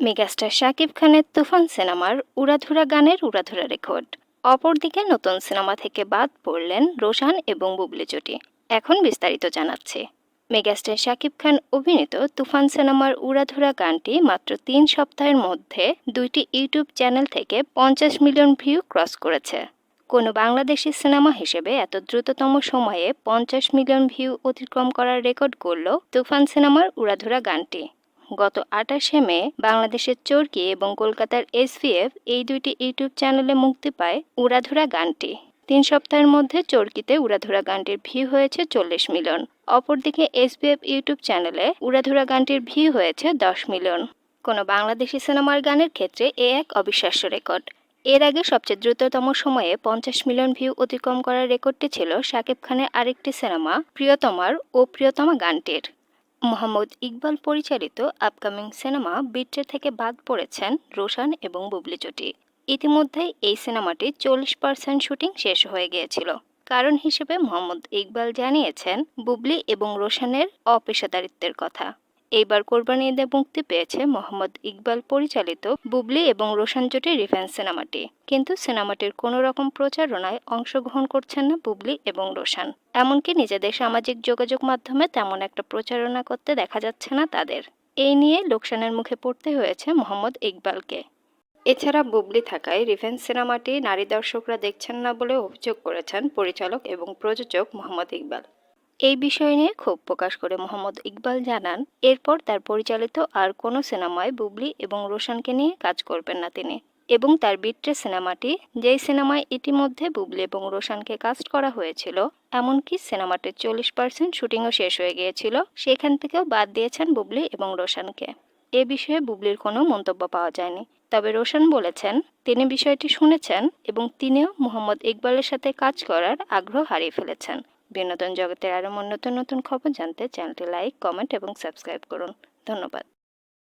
Megastar Shakib খানের তুফান সিনেমার উড়াধুরা গানের উড়াধুরা রেকর্ড। অপরদিকে নতুন সিনেমা থেকে বাদ পড়লেন রোশান এবং বুবলি জুটি। এখন বিস্তারিত জানাচ্ছে। মেগাস্টার শাকিব খান অভিনীত তুফান সিনেমার উড়াধুরা গানটি মাত্র তিন সপ্তাহের মধ্যে দুইটি ইউটিউব চ্যানেল থেকে পঞ্চাশ মিলিয়ন ভিউ ক্রস করেছে। কোনো বাংলাদেশি সিনেমা হিসেবে এত দ্রুততম সময়ে পঞ্চাশ মিলিয়ন ভিউ অতিক্রম করার রেকর্ড করল তুফান সিনেমার উড়াধুরা গানটি। গত আঠাশে মে বাংলাদেশের চরকি এবং কলকাতার এসভিএফ এই দুইটি ইউটিউব চ্যানেলে মুক্তি পায় উড়াধুরা গানটি। তিন সপ্তাহের মধ্যে চরকিতে উড়াধুরা গানটির ভিউ হয়েছে চল্লিশ মিলিয়ন। অপরদিকে এসবিএফ ইউটিউব চ্যানেলে উড়াধুরা গানটির ভিউ হয়েছে দশ মিলিয়ন। কোনো বাংলাদেশি সিনেমার গানের ক্ষেত্রে এ এক অবিশ্বাস্য রেকর্ড। এর আগে সবচেয়ে দ্রুততম সময়ে পঞ্চাশ মিলিয়ন ভিউ অতিক্রম করার রেকর্ডটি ছিল শাকিব খানের আরেকটি সিনেমা, প্রিয়তমার ও প্রিয়তমা গানটির। মোহাম্মদ ইকবাল পরিচালিত আপকামিং সিনেমা বিট্রে থেকে বাদ পড়েছেন রোশান এবং বুবলি জুটি ইতিমধ্যে এই সিনেমাটি চল্লিশ পার্সেন্ট শুটিং শেষ হয়ে গিয়েছিল। কারণ হিসেবে মোহাম্মদ ইকবাল জানিয়েছেন, বুবলি এবং রোশানের অপেশাদারিত্বের কথা। এইবার কোরবানি ঈদে মুক্তি পেয়েছে মোহাম্মদ ইকবাল পরিচালিত বুবলি এবং রোশান জুটির রিফেন্স সিনেমাটি। কিন্তু সিনেমাটির কোনো রকম প্রচারণায় অংশগ্রহণ করছেন না বুবলি এবং রোশান। এমনকি নিজেদের সামাজিক যোগাযোগ মাধ্যমে তেমন একটা প্রচারণা করতে দেখা যাচ্ছে না তাদের। এই নিয়ে লোকসানের মুখে পড়তে হয়েছে মোহাম্মদ ইকবালকে। এছাড়া বুবলি থাকায় রিভেন্স সিনেমাটি নারী দর্শকরা দেখছেন না বলে অভিযোগ করেছেন পরিচালক এবং প্রযোজক মোহাম্মদ ইকবাল। এই বিষয় নিয়ে ক্ষোভ প্রকাশ করে মোহাম্মদ ইকবাল জানান, এরপর তার পরিচালিত আর কোনো সিনেমায় বুবলি এবং রোশনকে নিয়ে কাজ করবেন না তিনি এবং তার বিট্রে সিনেমাটি, যেই সিনেমায় ইতিমধ্যে বুবলি এবং রোশনকে কাস্ট করা হয়েছিল, এমনকি সিনেমাটির চল্লিশ পার্সেন্ট শুটিংও শেষ হয়ে গিয়েছিল, সেখান থেকেও বাদ দিয়েছেন বুবলি এবং রোশনকে। এ বিষয়ে বুবলির কোনো মন্তব্য পাওয়া যায়নি। তবে রোশন বলেছেন, তিনি বিষয়টি শুনেছেন এবং তিনিও মোহাম্মদ ইকবালের সাথে কাজ করার আগ্রহ হারিয়ে ফেলেছেন। বিনোদন জগতের আরও নতুন নতুন খবর জানতে চ্যানেলটি লাইক কমেন্ট এবং সাবস্ক্রাইব করুন। ধন্যবাদ।